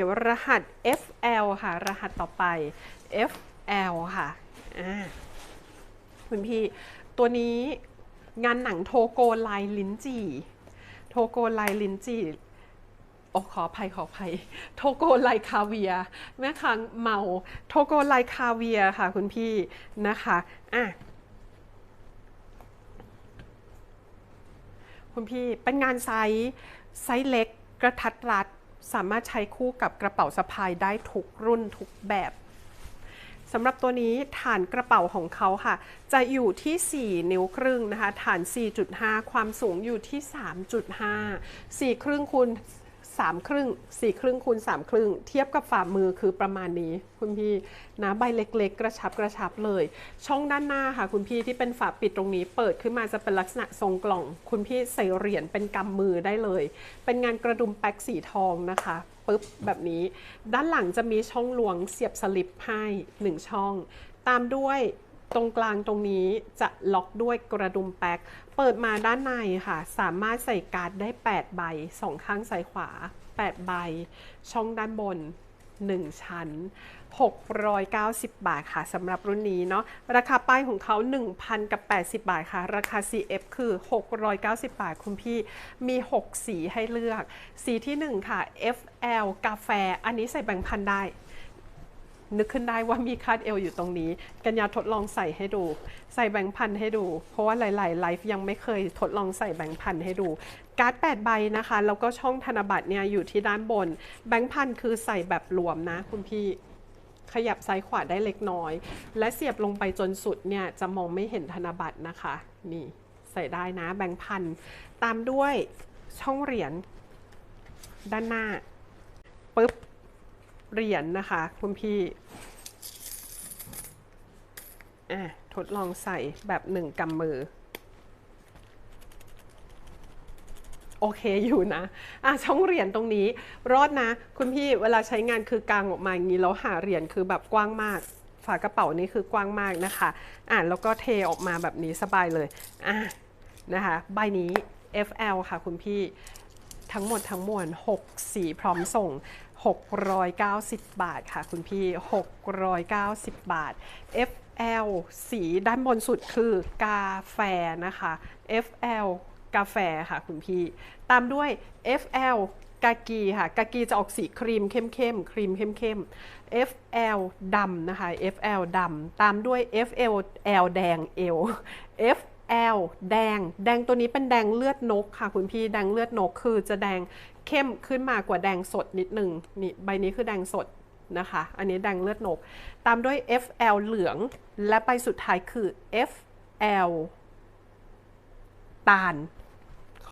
ี๋ยวรหัส FL ค่ะ รหัสต่อไป FL ค่ะคุณพี่ ตัวนี้งานหนังโทโกลายลิ้นจี่ โทโกลายลิ้นจี่โอ้ขออภัยขออภัย โทโกไลคาเวียแม่ค้างเมา โทโกไลคาเวียค่ะคุณพี่นะคะอะคุณพี่เป็นงานไซส์ไซส์เล็กกระทัดรัด สามารถใช้คู่กับกระเป๋าสะพายได้ทุกรุ่นทุกแบบสำหรับตัวนี้ฐานกระเป๋าของเขาค่ะ จะอยู่ที่ 4 นิ้วครึ่งนะคะ ฐาน 4.5 ความสูงอยู่ที่ 3.5 4 ครึ่งคูณ 3 ครึ่ง 4 ครึ่งคูณ3 ครึ่ง เทียบกับฝ่ามือคือประมาณนี้ คุณพี่นะใบเล็กๆ กระชับกระชับเลย ช่องด้านหน้าค่ะ คุณพี่ที่เป็นฝาปิดตรงนี้ เปิดขึ้นมาจะเป็นลักษณะทรงกล่อง คุณพี่ใส่เหรียญเป็นกำมือได้เลย เป็นงานกระดุมแป๊กสีทองนะคะปุ๊บแบบนี้ ด้านหลังจะมีช่องหลวงเสียบสลิปให้ 1 ช่อง ตามด้วย ตรงกลางตรงนี้จะล็อกด้วยกระดุมแป๊ก เปิดมาด้านในค่ะ สามารถใส่การ์ดได้ 8 ใบ 2 ข้างซ้ายขวา 8 ใบ ช่องด้านบน 1 ชั้น 690 บาทค่ะสำหรับรุ่นนี้เนาะราคาป้ายของเขา 1,000 กับ 80 บาทค่ะ ราคา CF คือ 690 บาท คุณพี่มี 6 สีให้เลือก สีที่ 1 ค่ะ FL กาแฟ อันนี้ใส่แบ่งค์พันได้ นึกขึ้นได้ว่ามีคาดเอวอยู่ตรงนี้ กัญญาทดลองใส่ให้ดู ใส่แบงค์พันให้ดู เพราะว่าหลาย ๆ ไลฟ์ยังไม่เคยทดลองใส่แบงค์พันให้ดู การ์ด8ใบนะคะ แล้วก็ช่องธนบัตรเนี่ยอยู่ที่ด้านบน แบงค์พันคือใส่แบบรวมนะ คุณพี่ขยับซ้ายขวาได้เล็กน้อย และเสียบลงไปจนสุดเนี่ยจะมองไม่เห็นธนบัตรนะคะ นี่ใส่ได้นะแบงค์พันตามด้วยช่องเหรียญด้านหน้าปึ๊บ เหรียญนะคะ คุณพี่อะทดลองใส่แบบหนึ่งกำมือ โอเคอยู่นะ อะช่องเหรียญตรงนี้ รอดนะ คุณพี่เวลาใช้งานคือกางออกมาอย่างนี้แล้วหาเหรียญคือแบบกว้างมาก ฝากระเป๋านี้คือกว้างมากนะคะ อะแล้วก็เทออกมาแบบนี้สบายเลย อะนะคะ ใบนี้ FL ค่ะคุณพี่ ทั้งหมดทั้งมวล6สีพร้อมส่ง 690 บาทค่ะคุณพี่ 690 บาท FL สีด้านบนสุดคือกาแฟนะคะ FL กาแฟค่ะคุณพี่ ตามด้วย FL กากีค่ะ กากีจะออกสีครีมเข้มๆครีมเข้มๆ FL ดำนะคะ FL ดำตามด้วย FL L แดง L F L แดง แดงตัวนี้เป็นแดงเลือดนกค่ะคุณพี่แดงเลือดนกคือจะแดงเข้มขึ้นมากว่าแดงสดนิดนึงนี่ใบนี้คือแดงสดนะคะ อันนี้แดงเลือดนก ตามด้วย FL เหลือง และไปสุดท้ายคือ FL ตาล